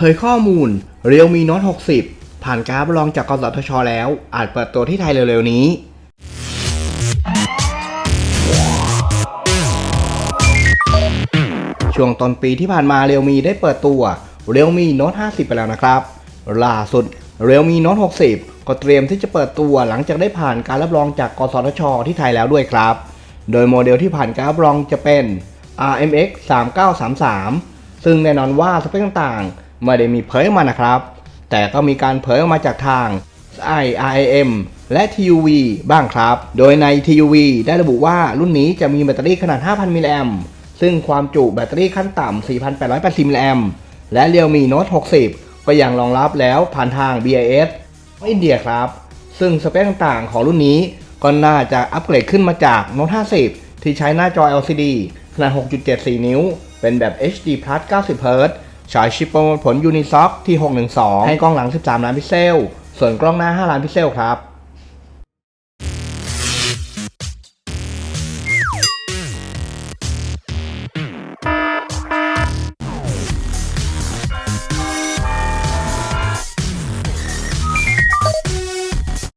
เผยข้อมูล Realme Note 60 ผ่านการรับรองจากกสทช แล้ว อาจเปิดตัวที่ไทยเร็วๆนี้ช่วงต้นปีที่ผ่านมา Realme ได้เปิดตัว Realme Note 50 ไปแล้วนะครับ ล่าสุด Realme Note 60 ก็เตรียมที่จะเปิดตัวหลังจากได้ผ่านการรับรองจากกสทช ที่ไทยแล้วด้วยครับ โดยโมเดลที่ผ่านการรับรองจะเป็น RMX 3933 ซึ่งแน่นอนว่าสเปคต่างๆ ไม่ได้มีเผยออกมานะครับ แต่ก็มีการเผยออกมาจากทาง IRM และ TUV บ้างครับ โดยใน TUV ได้ระบุว่ารุ่นนี้จะมีแบตเตอรี่ขนาด 5,000 มิลลิแอมซึ่งความจุแบตเตอรี่ขั้นต่ำ 4,880 มิลลิแอมและ Realme Note 60 ก็ยังรองรับแล้วผ่านทาง BIS อินเดียครับ ซึ่งสเปคต่างๆของรุ่นนี้ก็น่าจะอัปเกรดขึ้นมาจาก Note 50 ที่ใช้หน้าจอ LCD ขนาด 6.74 นิ้ว เป็นแบบ HD 90 Hz ฉายชิปประมวลผล Unisoc ที่ 612 ให้กล้องหลัง 13 ล้านพิกเซล ส่วนกล้องหน้า 5 ล้านพิกเซลครับ